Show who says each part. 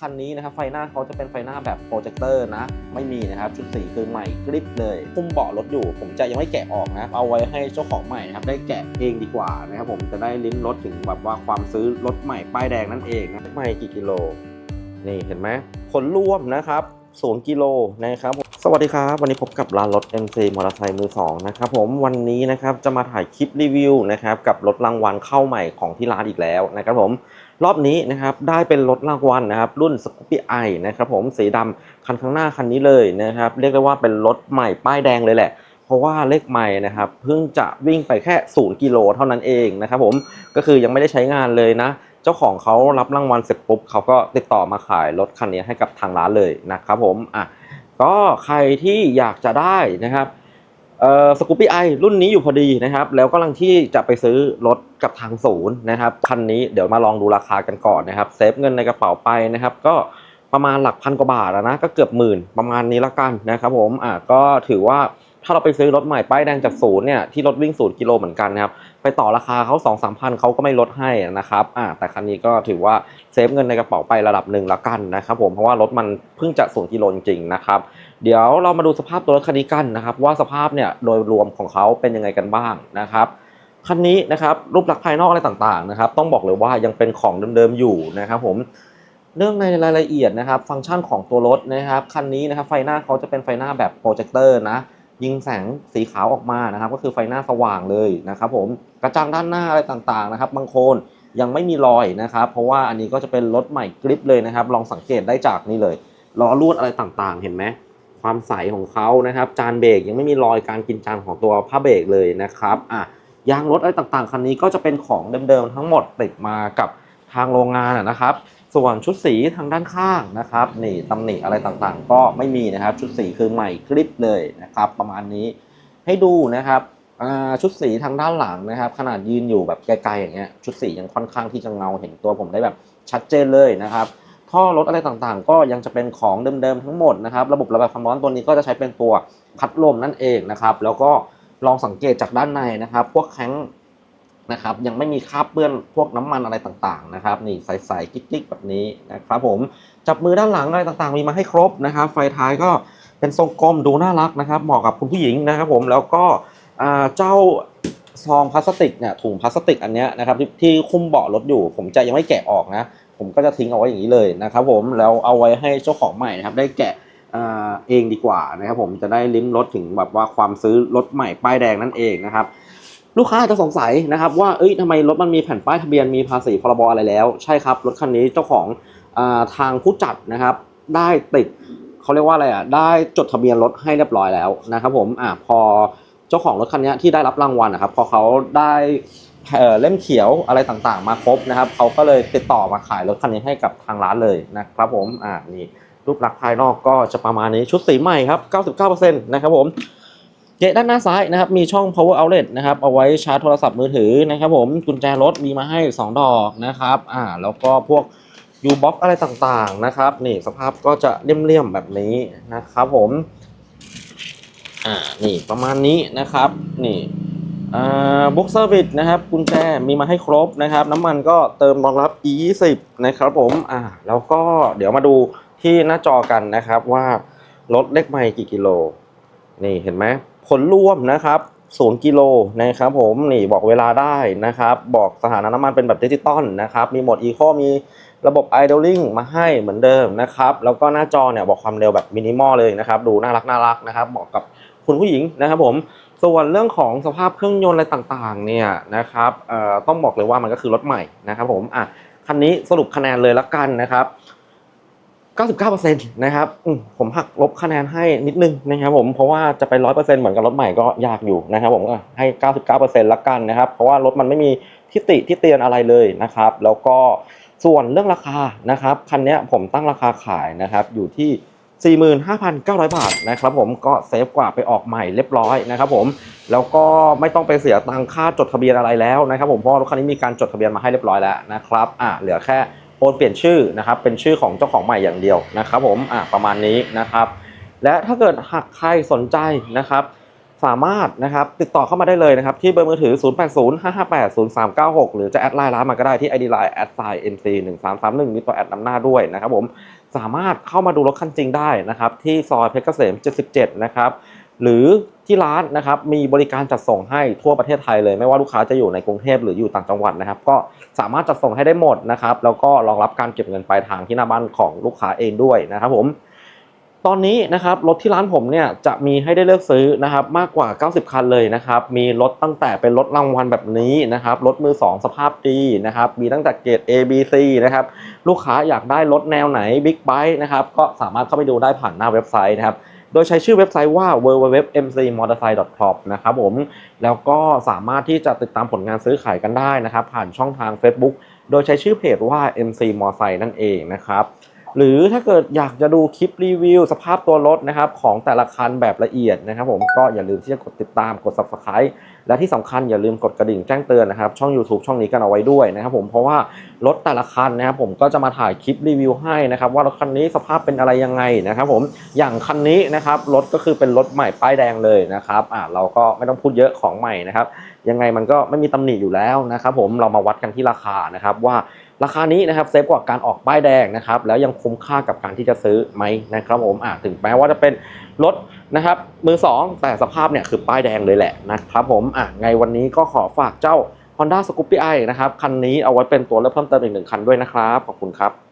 Speaker 1: คันนี้นะครับไฟหน้าเขาจะเป็นไฟหน้าแบบโปรเจคเตอร์นะ ไม่มีนะครับ ชุดสีคือใหม่กริบเลยคุ้มเบาะรถอยู่ ผมจะยังไม่แกะออกนะเอาไว้ให้เจ้าของใหม่นะครับได้แกะเองดีกว่านะครับผมจะได้ลิ้มรสถึงแบบว่าความซื้อรถใหม่ป้ายแดงนั่นเองนะใหม่กี่กิโล นี่เห็นไหมผลรวมนะครับ0กิโลนะครับ สวัสดีครับ วันนี้พบกับร้านรถ MC มอเตอร์ไซค์มือ2นะครับผมวันนี้นะครับจะมาถ่ายคลิปรีวิวนะครับกับรถรางวัลเข้าใหม่ของที่ร้านอีกแล้วนะครับผมรอบนี้นะครับได้เป็นรถรางวัลนะครับรุ่น Scoopy i นะครับผมสีดำคันข้างหน้าคันนี้เลยนะครับเรียกได้ว่าเป็นรถใหม่ป้ายแดงเลยแหละ เพราะว่าเลขใหม่นะครับเพิ่งจะวิ่งไปแค่0กิโลเท่านั้นเองนะครับผมก็คือยังไม่ได้ใช้งานเลยนะเจ้าของเขารับรางวัลเสร็จปุ๊บเขาก็ติดต่อมาขายรถคันนี้ให้กับทางร้านเลยนะครับผมอะ ก็ใครที่อยากจะได้นะครับเอ่อสกูปปี้ไอรุ่นนี้อยู่พอดีนะครับ แล้วกำลังที่จะไปซื้อรถกับทางศูนย์นะครับคันนี้เดี๋ยวมาลองดูราคากันก่อนนะครับเซฟเงินในกระเป๋าไปนะครับ ก็ประมาณหลักพันกว่าบาทนะก็เกือบหมื่นประมาณนี้ละกันนะครับผมอะก็ถือว่า ถ้าเราไปซื้อรถใหม่ป้ายแดงจากศูนย์เนี่ยที่รถวิ่งศูนย์กิโลเหมือนกันนะครับไปต่อราคาเขาสองสามพันเขาก็ไม่ลดให้นะครับอ่าแต่คันนี้ก็ถือว่าเซฟเงินในกระเป๋าไประดับหนึ่งละกันนะครับผมเพราะว่ารถมันเพิ่งจะศูนย์กิโลจริงๆนะครับเดี๋ยวเรามาดูสภาพตัวรถคันนี้กันนะครับว่าสภาพเนี่ยโดยรวมของเขาเป็นยังไงกันบ้างนะครับคันนี้นะครับรูปลักษณ์ภายนอกอะไรต่างๆนะครับต้องบอกเลยว่ายังเป็นของเดิมๆอยู่นะครับผมเรื่องในรายละเอียดนะครับ ฟังก์ชันของตัวรถนะครับคันนี้นะครับไฟหน้าเขาจะเป็นไฟหน้าแบบโปรเจคเตอร์นะ ยิงแสงสีขาวออกมานะครับ ก็คือไฟหน้าสว่างเลยนะครับ ผมกระจังด้านหน้าอะไรต่างๆนะครับ บางโคนยังไม่มีรอยนะครับ เพราะว่าอันนี้ก็จะเป็นรถใหม่กริปเลยนะครับ ลองสังเกตได้จากนี่เลยล้อลวดอะไรต่างๆ เห็นไหมความใสของเขานะครับ จานเบรกยังไม่มีรอยการกินจานของตัวผ้าเบรกเลยนะครับอะยางรถอะไรต่างๆคันนี้ก็จะเป็นของเดิมๆทั้งหมดติดมากับทางโรงงานนะครับ ส่วนชุดสีทางด้านข้างนะครับนี่ตำหนิอะไรต่างๆ ก็ไม่มีนะครับ ชุดสีคือใหม่กริปเลยนะครับ ประมาณนี้ให้ดูนะครับชุดสีทางด้านหลังนะครับ ขนาดยืนอยู่แบบไกลๆอย่างเงี้ยชุดสียังค่อนข้างที่จะเงาเห็นตัวผมได้แบบชัดเจนเลยนะครับท่อรถอะไรต่างๆ ก็ยังจะเป็นของเดิมๆทั้งหมดนะครับ ระบบระบายความร้อนตัวนี้ก็จะใช้เป็นตัวพัดลมนั่นเองนะครับ แล้วก็ลองสังเกตจากด้านในนะครับ พวกแข้ง นะครับ ยังไม่มีคราบเปื้อนพวกน้ำมันอะไรต่างๆนะครับ นี่ใสๆกิ๊กๆแบบนี้นะครับผมจับมือด้านหลังอะไรต่างๆ มีมาให้ครบนะครับ ไฟท้ายก็เป็นทรงกลมดูน่ารักนะครับ เหมาะกับคุณผู้หญิงนะครับ ผมแล้วก็เจ้าซองพลาสติกเนี่ยถุงพลาสติกอันนี้นะครับที่ที่คุ้มเบาะรถอยู่ ผมจะยังไม่แกะออกนะ ผมก็จะทิ้งเอาไว้อย่างนี้เลยนะครับ ผมแล้วเอาไว้ให้เจ้าของใหม่นะครับ ได้แกะเองดีกว่านะครับ ผมจะได้ลิ้มรสถึงแบบว่าความซื้อรถใหม่ป้ายแดงนั่นเองนะครับ ลูกค้าอาจจะสงสัยนะครับว่าเอ้ยทำไมรถมันมีแผ่นป้ายทะเบียนมีภาษีพรบอะไรแล้ว ใช่ครับรถคันนี้เจ้าของอทางผู้จัดนะครับ ได้ติดเขาเรียกว่าอะไรอะได้จดทะเบียนรถให้เรียบร้อยแล้วนะครับผมอ่าพอเจ้าของรถคันนี้ที่ได้รับรางวัลนะครับพอเขาได้เอ่อเล่มเขียวอะไรต่างๆ มาครบนะครับเขาก็เลยติดต่อมาขายรถคันนี้ให้กับทางร้านเลยนะครับผมอ่านี่รูปลักษณ์ภายนอกก็จะประมาณนี้ชุดสีใหม่ครับ 99%นะครับผม เกะด้านหน้าซ้ายนะครับมีช่อง power outlet นะครับเอาไว้ชาร์จโทรศัพท์มือถือนะครับผมกุญแจรถมีมาให้ 2 ดอกนะครับอ่าแล้วก็พวก U box อะไรต่างๆนะครับนี่สภาพก็จะเลี่ยมๆแบบนี้นะครับผมอ่านี่ประมาณนี้นะครับนี่อ่าบุ๊กเซอร์วิสนะครับกุญแจมีมาให้ครบนะครับ น้ำมันก็เติมรองรับ E20 นะครับผมอ่าแล้วก็เดี๋ยวมาดูที่หน้าจอกันนะครับว่ารถเล็กไม่กี่กิโล นี่เห็นไหม ผลรวมนะครับ0กิโลนะครับผมนี่บอกเวลาได้นะครับ บอกสถานะน้ำมันเป็นแบบดิจิตอลนะครับมีโหมดอีโคมีระบบ idling มาให้เหมือนเดิมนะครับ แล้วก็หน้าจอเนี่ยบอกความเร็วแบบมินิมอลเลยนะครับ ดูน่ารักน่ารักนะครับเหมาะกับคุณผู้หญิงนะครับผมส่วนเรื่องของสภาพเครื่องยนต์อะไรต่างๆเนี่ยนะครับเอ่อต้องบอกเลยว่ามันก็คือรถใหม่นะครับผมอะคันนี้สรุปคะแนนเลยละกันนะครับ 99%นะครับผมหักลบคะแนนให้นิดนึงนะครับผมเพราะว่าจะไป 100%เหมือนกับรถใหม่ก็ยากอยู่นะครับผมก็ให้ 99%ละกันนะครับ เพราะว่ารถมันไม่มีทิติที่เตียนอะไรเลยนะครับ แล้วก็ส่วนเรื่องราคานะครับคันนี้ผมตั้งราคาขายนะครับอยู่ที่ 45,900 บาทนะครับผมก็เซฟกว่าไปออกใหม่เรียบร้อยนะครับผมแล้วก็ไม่ต้องไปเสียตังค่าจดทะเบียนอะไรแล้วนะครับผมเพราะรถคันนี้มีการจดทะเบียนมาให้เรียบร้อยแล้วนะครับอะเหลือแค่ นเปลี่ยนชื่อนะครับ เป็นชื่อของเจ้าของใหม่อย่างเดียวนะครับ ผมอะประมาณนี้นะครับ และถ้าเกิดหากใครสนใจนะครับสสามารถนะครับติดต่อเข้ามาได้เลยนะครับ ที่เบอร์มือถือ 0805580396 หรือจะแอดไลน์ร้านมาก็ได้ที่ ID Line แอดไซน์ MC 1 3 3 1มีตัวแอดนำหน้าด้วยนะครับ ผมสามารถเข้ามาดูรถคันจริงได้นะครับ ที่ซอยเพชรเกษม 77 นะครับ หรือที่ร้านนะครับมีบริการจัดส่งให้ทั่วประเทศไทยเลยไม่ว่าลูกค้าจะอยู่ในกรุงเทพหรืออยู่ต่างจังหวัดนะครับ ก็สามารถจัดส่งให้ได้หมดนะครับแล้วก็รองรับการเก็บเงินปลายทางที่หน้าบ้านของลูกค้าเองด้วยนะครับผมตอนนี้นะครับรถที่ร้านผมเนี่ยจะมีให้ได้เลือกซื้อนะครับมากกว่า 90 คันเลยนะครับมีรถตั้งแต่เป็นรถรางวัลแบบนี้นะครับรถมือ 2 สภาพดีนะครับมีตั้งแต่เกรด A B C นะครับลูกค้าอยากได้รถแนวไหน Big b i k e นะครับก็สามารถเข้าไปดูได้ผ่านหน้าเว็บไซต์นะครับ โดยใช้ชื่อเว็บไซต์ว่า www.mcmotorcycle.com นะครับผมแล้วก็สามารถที่จะติดตามผลงานซื้อขายกันได้นะครับ ผ่านช่องทาง Facebook โดยใช้ชื่อเพจว่า MC m o t o r c y c l e นั่นเองนะครับ หรือถ้าเกิดอยากจะดูคลิปรีวิว สภาพตัวรถนะครับของแต่ละคันแบบละเอียดนะครับผมก็อย่าลืมที่จะกดติดตามกด subscribe และที่สำคัญอย่าลืมกดกระดิ่งแจ้งเตือนนะครับช่อง YouTube ช่องนี้กันเอาไว้ด้วยนะครับผมเพราะว่ารถแต่ละคันนะครับผมก็จะมาถ่ายคลิปรีวิวให้นะครับว่ารถคันนี้สภาพเป็นอะไรยังไงนะครับผมอย่างคันนี้นะครับรถก็คือเป็นรถใหม่ป้ายแดงเลยนะครับอ่าเราก็ไม่ต้องพูดเยอะของใหม่นะครับยังไงมันก็ไม่มีตำหนิอยู่แล้วนะครับผมเรามาวัดกันที่ราคานะครับว่า ราคานี้นะครับเซฟกว่าการออกป้ายแดงนะครับแล้วยังคุ้มค่ากับการที่จะซื้อไหมนะครับผมอ่าถึงแม้ว่าจะเป็นรถนะครับมือสองแต่สภาพเนี่ยคือป้ายแดงเลยแหละนะครับผมอะไงวันนี้ก็ขอฝากเจ้า Honda Scoopy i นะครับคันนี้เอาไว้เป็นตัวเลือกเพิ่มเติมอีกหนึ่งคันด้วยนะครับ ขอบคุณครับ